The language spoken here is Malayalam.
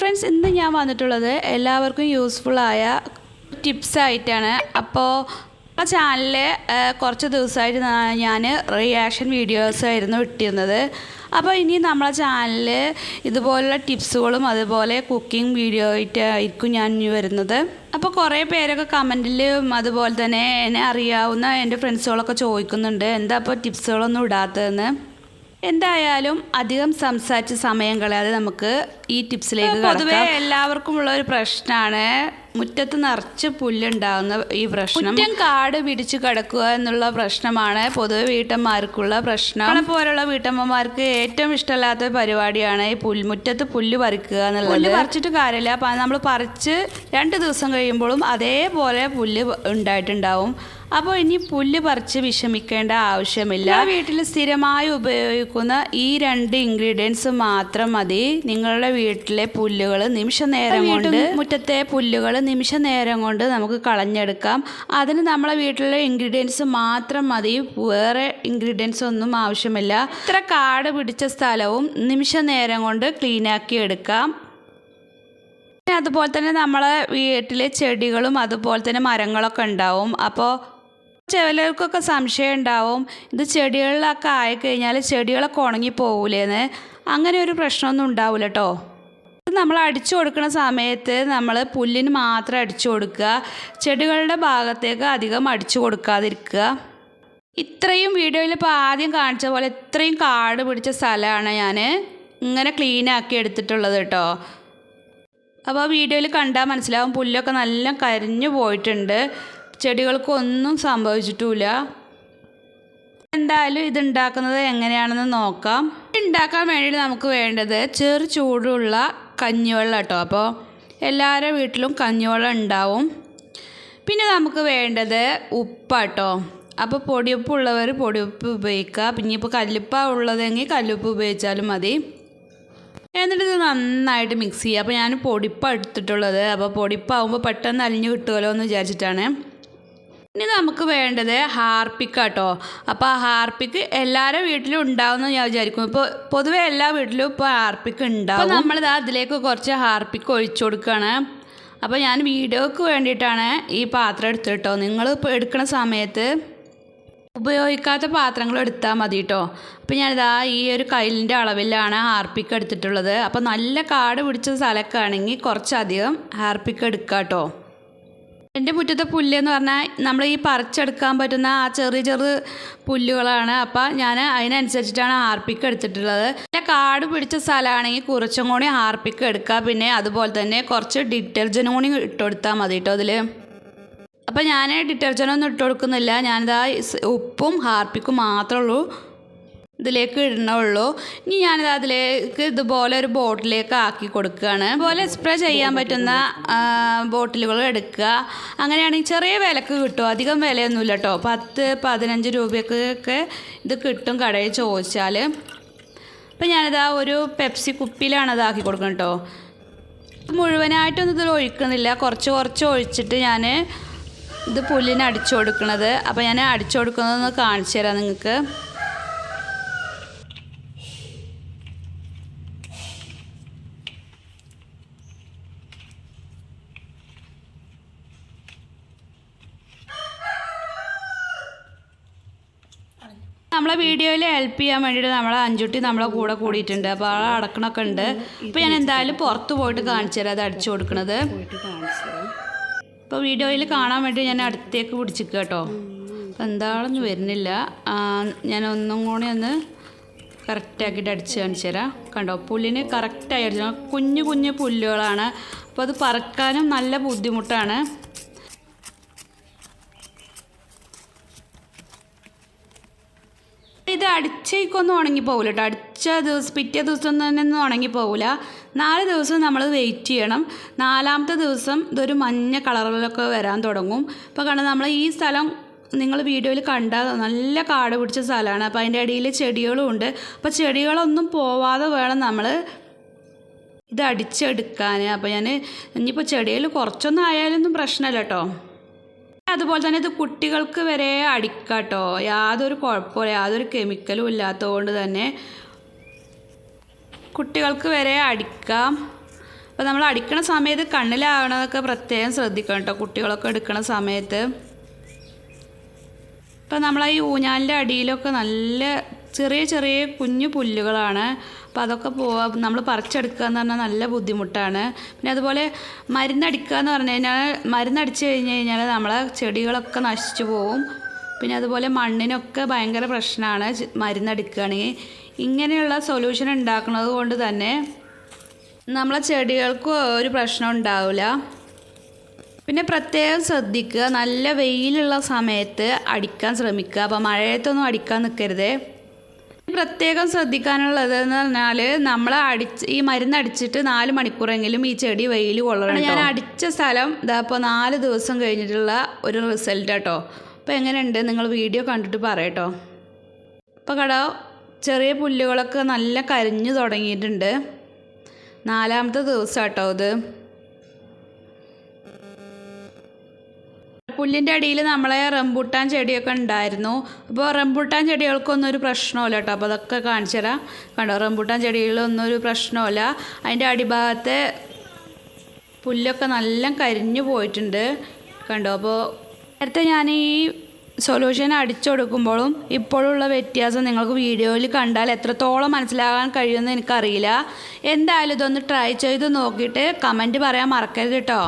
ഫ്രണ്ട്സ് ഇന്ന് ഞാൻ വന്നിട്ടുള്ളത് എല്ലാവർക്കും യൂസ്ഫുള്ളായ ടിപ്സായിട്ടാണ് അപ്പോൾ ആ ചാനലിൽ കുറച്ച് ദിവസമായിട്ട് ഞാൻ റിയാക്ഷൻ വീഡിയോസ് ആയിരുന്നു ഇട്ടിരുന്നത്. അപ്പോൾ ഇനി നമ്മളെ ചാനലിൽ ഇതുപോലുള്ള ടിപ്സുകളും അതുപോലെ കുക്കിംഗ് വീഡിയോ ആയിട്ടായിരിക്കും ഞാൻ ഇനി വരുന്നത്. അപ്പോൾ കുറേ പേരൊക്കെ കമന്റിലും അതുപോലെ തന്നെ എന്നെ അറിയാവുന്ന എന്റെ ഫ്രണ്ട്സുകളൊക്കെ ചോദിക്കുന്നുണ്ട്. എന്താ അപ്പോൾ ടിപ്സുകളൊന്നും ഇടാത്തതെന്ന്? എന്തായാലും അധികം സംസാരിച്ച് സമയം കളയാതെ നമുക്ക് ഈ ടിപ്സിലേക്ക് പൊതുവെ എല്ലാവർക്കും ഉള്ള ഒരു പ്രശ്നമാണ് മുറ്റത്ത് നിറച്ച് പുല്ലുണ്ടാകുന്ന ഈ പ്രശ്നം. മുറ്റം കാട് പിടിച്ചു കിടക്കുക എന്നുള്ള പ്രശ്നമാണ് പൊതുവെ വീട്ടമ്മമാർക്കുള്ള പ്രശ്നം. നമ്മളെ പോലുള്ള വീട്ടമ്മമാർക്ക് ഏറ്റവും ഇഷ്ടമല്ലാത്ത പരിപാടിയാണ് ഈ പുൽമുറ്റത്ത് പുല്ല് പറിക്കുക എന്നുള്ളത്. പുല്ല് പറിച്ചിട്ട് കാര്യമില്ല. നമ്മൾ പറിച്ച് രണ്ട് ദിവസം കഴിയുമ്പോഴും അതേപോലെ പുല്ല് ഉണ്ടായിട്ടുണ്ടാവും. അപ്പോൾ ഇനി പുല്ല് പറിച്ച് വിഷമിക്കേണ്ട ആവശ്യമില്ല. വീട്ടിൽ സ്ഥിരമായി ഉപയോഗിക്കുന്ന ഈ രണ്ട് ഇൻഗ്രീഡിയൻസ് മാത്രം മതി. നിങ്ങളുടെ വീട്ടിലെ പുല്ലുകൾ നിമിഷ നേരം കൊണ്ട് മുറ്റത്തെ പുല്ലുകൾ നിമിഷ നേരം കൊണ്ട് നമുക്ക് കളഞ്ഞെടുക്കാം. അതിന് നമ്മളെ വീട്ടിലെ ഇൻഗ്രീഡിയൻസ് മാത്രം മതി. വേറെ ഇൻഗ്രീഡിയൻസ് ഒന്നും ആവശ്യമില്ല. ഇത്ര കാട് പിടിച്ച സ്ഥലവും നിമിഷ നേരം കൊണ്ട് ക്ലീനാക്കി എടുക്കാം. അതുപോലെ തന്നെ നമ്മളെ വീട്ടിലെ ചെടികളും അതുപോലെ തന്നെ മരങ്ങളൊക്കെ ഉണ്ടാവും. അപ്പോൾ ചിലർക്കൊക്കെ സംശയം ഉണ്ടാവും. ഇത് ചെടികളിലൊക്കെ ആയിക്കഴിഞ്ഞാൽ ചെടികളൊക്കെ ഉണങ്ങി പോകൂലേന്ന് അങ്ങനെ ഒരു പ്രശ്നമൊന്നും ഉണ്ടാവില്ല കേട്ടോ നമ്മൾ അടിച്ചു കൊടുക്കുന്ന സമയത്ത് നമ്മൾ പുല്ലിന് മാത്രം അടിച്ചു കൊടുക്കുക. ചെടികളുടെ ഭാഗത്തേക്ക് അധികം അടിച്ചു കൊടുക്കാതിരിക്കുക. ഇത്രയും വീഡിയോയിൽ ഇപ്പോൾ ആദ്യം കാണിച്ച പോലെ ഇത്രയും കാട് പിടിച്ച സ്ഥലമാണ് ഞാൻ ഇങ്ങനെ ക്ലീൻ ആക്കി എടുത്തിട്ടുള്ളത് കേട്ടോ അപ്പോൾ വീഡിയോയിൽ കണ്ടാൽ മനസ്സിലാവും പുല്ലൊക്കെ നല്ല കരിഞ്ഞു പോയിട്ടുണ്ട്. ചെടികൾക്കൊന്നും സംഭവിച്ചിട്ടുമില്ല. എന്തായാലും ഇത് ഉണ്ടാക്കുന്നത് എങ്ങനെയാണെന്ന് നോക്കാം. ഉണ്ടാക്കാൻ വേണ്ടിയിട്ട് നമുക്ക് വേണ്ടത് ചെറു ചൂടുള്ള കഞ്ഞിവെള്ളം കേട്ടോ അപ്പോൾ എല്ലാവരുടെ വീട്ടിലും കഞ്ഞിവെള്ളം ഉണ്ടാവും. പിന്നെ നമുക്ക് വേണ്ടത് ഉപ്പാട്ടോ. അപ്പോൾ പൊടിയുപ്പ് ഉള്ളവർ പൊടിയുപ്പ് ഉപയോഗിക്കുക. പിന്നെ ഇപ്പോൾ കല്ലുപ്പ ഉള്ളതെങ്കിൽ കല്ലുപ്പ് ഉപയോഗിച്ചാലും മതി. എന്നിട്ട് ഇത് നന്നായിട്ട് മിക്സ് ചെയ്യുക. അപ്പോൾ ഞാൻ പൊടിപ്പ എടുത്തിട്ടുള്ളത്. അപ്പോൾ പൊടിപ്പാവുമ്പോൾ പെട്ടെന്ന് അലിഞ്ഞു കിട്ടുമല്ലോ എന്ന് വിചാരിച്ചിട്ടാണ്. ഇനി നമുക്ക് വേണ്ടത് ഹാർപ്പിക്ക് കേട്ടോ അപ്പോൾ ആ ഹാർപ്പിക്ക് എല്ലാവരുടെ വീട്ടിലും ഉണ്ടാവുമെന്ന് ഞാൻ വിചാരിക്കും. ഇപ്പോൾ പൊതുവെ എല്ലാ വീട്ടിലും ഇപ്പോൾ ഹാർപ്പിക്ക് ഉണ്ടാവും. അപ്പോൾ നമ്മളിത് അതിലേക്ക് കുറച്ച് ഹാർപ്പിക്ക് ഒഴിച്ചു കൊടുക്കുകയാണ് അപ്പോൾ ഞാൻ വീഡിയോക്ക് വേണ്ടിയിട്ടാണ് ഈ പാത്രം എടുത്തത് കേട്ടോ. നിങ്ങൾ ഇപ്പോൾ എടുക്കുന്ന സമയത്ത് ഉപയോഗിക്കാത്ത പാത്രങ്ങൾ എടുത്താൽ മതി കേട്ടോ. അപ്പോൾ ഞാനിതാ ഈ ഒരു കയ്യിലിന്റെ അളവിലാണ് ഹാർപ്പിക്ക് എടുത്തിട്ടുള്ളത്. അപ്പോൾ നല്ല കാട് പിടിച്ച സ്ഥലമൊക്കെ ആണെങ്കിൽ കുറച്ചധികം ഹാർപ്പിക്ക് എടുക്കാം കേട്ടോ എന്റെ മുറ്റത്തെ പുല്ല് എന്ന് പറഞ്ഞാൽ നമ്മൾ ഈ പറിച്ചെടുക്കാൻ പറ്റുന്ന ആ ചെറിയ ചെറു പുല്ലുകളാണ്. അപ്പോൾ ഞാൻ അതിനനുസരിച്ചിട്ടാണ് ഹാർപ്പിക്ക് എടുത്തിട്ടുള്ളത്. പിന്നെ കാട് പിടിച്ച സ്ഥലമാണെങ്കിൽ കുറച്ചും കൂടി ഹാർപ്പിക്ക് എടുക്കുക പിന്നെ അതുപോലെ തന്നെ കുറച്ച് ഡിറ്റർജന്റും കൂടി ഇട്ട് കൊടുത്താൽ മതി കേട്ടോ അതിൽ അപ്പോൾ ഞാൻ ഡിറ്റർജന്റ് ഒന്നും ഇട്ട് കൊടുക്കുന്നില്ല ഞാനിതാ ഉപ്പും ഹാർപ്പിക്കും മാത്രമേ ഉള്ളൂ. ഇതിലേക്ക് ഇടണുള്ളൂ. ഇനി ഞാനിത് അതിലേക്ക് ഇതുപോലെ ഒരു ബോട്ടിലേക്ക് ആക്കി കൊടുക്കുകയാണ്. അതുപോലെ സ്പ്രേ ചെയ്യാൻ പറ്റുന്ന ബോട്ടിലുകൾ എടുക്കുക. അങ്ങനെയാണെങ്കിൽ ചെറിയ വിലക്ക് കിട്ടും. അധികം വിലയൊന്നുമില്ല കേട്ടോ പത്ത് പതിനഞ്ച് രൂപയ്ക്കൊക്കെ ഇത് കിട്ടും കടയിൽ ചോദിച്ചാൽ. അപ്പം ഞാനിതാ ഒരു പെപ്സി കുപ്പിയിലാണ് ഇതാക്കി കൊടുക്കുന്നത് കേട്ടോ. മുഴുവനായിട്ടൊന്നും ഇതിൽ ഒഴിക്കുന്നില്ല കുറച്ച് കുറച്ച് ഒഴിച്ചിട്ട് ഞാൻ ഇത് പുല്ലിന് അടിച്ചു കൊടുക്കണത്. അപ്പോൾ ഞാൻ അടിച്ചു കൊടുക്കുന്നതൊന്ന് കാണിച്ചു തരാം നിങ്ങൾക്ക്. നമ്മളെ വീഡിയോയിൽ ഹെൽപ്പ് ചെയ്യാൻ വേണ്ടിയിട്ട് നമ്മളെ അഞ്ചുട്ടി നമ്മളെ കൂടെ കൂടിയിട്ടുണ്ട്. അപ്പോൾ ആളെ അടക്കണമൊക്കെ ഉണ്ട്. അപ്പോൾ ഞാൻ എന്തായാലും പുറത്ത് പോയിട്ട് കാണിച്ചു തരാം. അത് അടിച്ചു കൊടുക്കണത്. ഇപ്പോൾ വീഡിയോയിൽ കാണാൻ വേണ്ടി ഞാൻ അടുത്തേക്ക് പിടിച്ചിക്കുക കേട്ടോ. അപ്പോൾ എന്താണെന്ന് വരുന്നില്ല. ഞാൻ ഒന്നും കൂടി ഒന്ന് കറക്റ്റാക്കിയിട്ട് അടിച്ച് കാണിച്ചു തരാം. കണ്ടോ? പുല്ലിന് കറക്റ്റായി അടിച്ചു കുഞ്ഞു കുഞ്ഞു പുല്ലുകളാണ്. അപ്പോൾ അത് പറക്കാനും നല്ല ബുദ്ധിമുട്ടാണ് ഇത് അടിച്ചേക്കൊന്നും ഉണങ്ങി പോകില്ല കേട്ടോ അടിച്ച ദിവസം പിറ്റേ ദിവസം തന്നെ ഒന്നും ഉണങ്ങി പോകില്ല നാല് ദിവസം നമ്മൾ വെയിറ്റ് ചെയ്യണം. നാലാമത്തെ ദിവസം ഇതൊരു മഞ്ഞ കളറിലൊക്കെ വരാൻ തുടങ്ങും. അപ്പോൾ കണ്ട നമ്മൾ ഈ സ്ഥലം നിങ്ങൾ വീഡിയോയിൽ കണ്ട നല്ല കാട് പിടിച്ച സ്ഥലമാണ് അപ്പോൾ അതിന്റെ ഇടയിൽ ചെടികളും ഉണ്ട്. അപ്പോൾ ചെടികളൊന്നും പോവാതെ വേണം നമ്മൾ ഇത് അടിച്ചെടുക്കാൻ അപ്പോൾ ഞാൻ ഇനിയിപ്പോൾ ചെടിയിൽ കുറച്ചൊന്നും ആയാലൊന്നും പ്രശ്നമില്ല കേട്ടോ അതുപോലെ തന്നെ ഇത് കുട്ടികൾക്ക് വരെ അടിക്കാട്ടോ. യാതൊരു കുഴപ്പമില്ല യാതൊരു കെമിക്കലും ഇല്ലാത്തതുകൊണ്ട് തന്നെ കുട്ടികൾക്ക് വരെ അടിക്കാം. അപ്പോൾ നമ്മൾ അടിക്കണ സമയത്ത് കണ്ണിലാവണതൊക്കെ പ്രത്യേകം ശ്രദ്ധിക്കണം കേട്ടോ കുട്ടികളൊക്കെ എടുക്കണ സമയത്ത്. ഇപ്പം നമ്മൾ ഈ ഊഞ്ഞാലിന്റെ അടിയിലൊക്കെ നല്ല ചെറിയ ചെറിയ കുഞ്ഞു പുല്ലുകളാണ്. അപ്പോൾ അതൊക്കെ പോവാ. നമ്മൾ പറിച്ചെടുക്കുക എന്ന് പറഞ്ഞാൽ നല്ല ബുദ്ധിമുട്ടാണ്. പിന്നെ അതുപോലെ മരുന്നടിക്കുക എന്ന് പറഞ്ഞു കഴിഞ്ഞാൽ മരുന്നടിച്ച് കഴിഞ്ഞ് കഴിഞ്ഞാൽ നമ്മളെ ചെടികളൊക്കെ നശിച്ചു പോവും. പിന്നെ അതുപോലെ മണ്ണിനൊക്കെ ഭയങ്കര പ്രശ്നമാണ് മരുന്നടിക്കുകയാണെങ്കിൽ ഇങ്ങനെയുള്ള സൊല്യൂഷൻ ഉണ്ടാക്കുന്നത് കൊണ്ട് തന്നെ നമ്മളെ ചെടികൾക്ക് ഒരു പ്രശ്നം ഉണ്ടാവില്ല പിന്നെ പ്രത്യേകം ശ്രദ്ധിക്കുക. നല്ല വെയിലുള്ള സമയത്ത് അടിക്കാൻ ശ്രമിക്കുക. അപ്പോൾ മഴയത്തൊന്നും അടിക്കാൻ നിൽക്കരുത് പ്രത്യേകം ശ്രദ്ധിക്കാനുള്ളത് എന്ന് പറഞ്ഞാൽ നമ്മൾ അടിച്ച് ഈ മരുന്ന് അടിച്ചിട്ട് നാല് മണിക്കൂറെങ്കിലും ഈ ചെടി വെയിൽ കൊള്ളണം ഞാൻ അടിച്ച സ്ഥലം ഇതാ ഇപ്പോൾ നാല് ദിവസം കഴിഞ്ഞിട്ടുള്ള ഒരു റിസൾട്ട് കേട്ടോ. അപ്പോൾ എങ്ങനെയുണ്ട്? നിങ്ങൾ വീഡിയോ കണ്ടിട്ട് പറയട്ടോ. ഇപ്പോൾ കട ചെറിയ പുല്ലുകളൊക്കെ നല്ല കരിഞ്ഞു തുടങ്ങിയിട്ടുണ്ട്. നാലാമത്തെ ദിവസം കേട്ടോ ഇത്. പുല്ലിന്റെ അടിയിൽ നമ്മളെ റംബൂട്ടാൻ ചെടിയൊക്കെ ഉണ്ടായിരുന്നു. അപ്പോൾ റംബൂട്ടാൻ ചെടികൾക്കൊന്നും ഒരു പ്രശ്നമില്ല കേട്ടോ. അപ്പോൾ അതൊക്കെ കാണിച്ചു തരാം കണ്ടോ റംബൂട്ടാൻ ചെടികളിലൊന്നും ഒരു പ്രശ്നമില്ല അതിന്റെ അടിഭാഗത്തെ പുല്ലൊക്കെ നല്ല കരിഞ്ഞു പോയിട്ടുണ്ട്. കണ്ടോ അപ്പോൾ നേരത്തെ ഞാൻ ഈ സൊല്യൂഷൻ അടിച്ചു കൊടുക്കുമ്പോഴും ഇപ്പോഴുള്ള വ്യത്യാസം നിങ്ങൾക്ക് വീഡിയോയിൽ കണ്ടാൽ എത്രത്തോളം മനസ്സിലാകാൻ കഴിയുമെന്ന് എനിക്കറിയില്ല. എന്തായാലും ഇതൊന്ന് ട്രൈ ചെയ്ത് നോക്കിയിട്ട് കമന്റ് പറയാൻ മറക്കരുത് കേട്ടോ.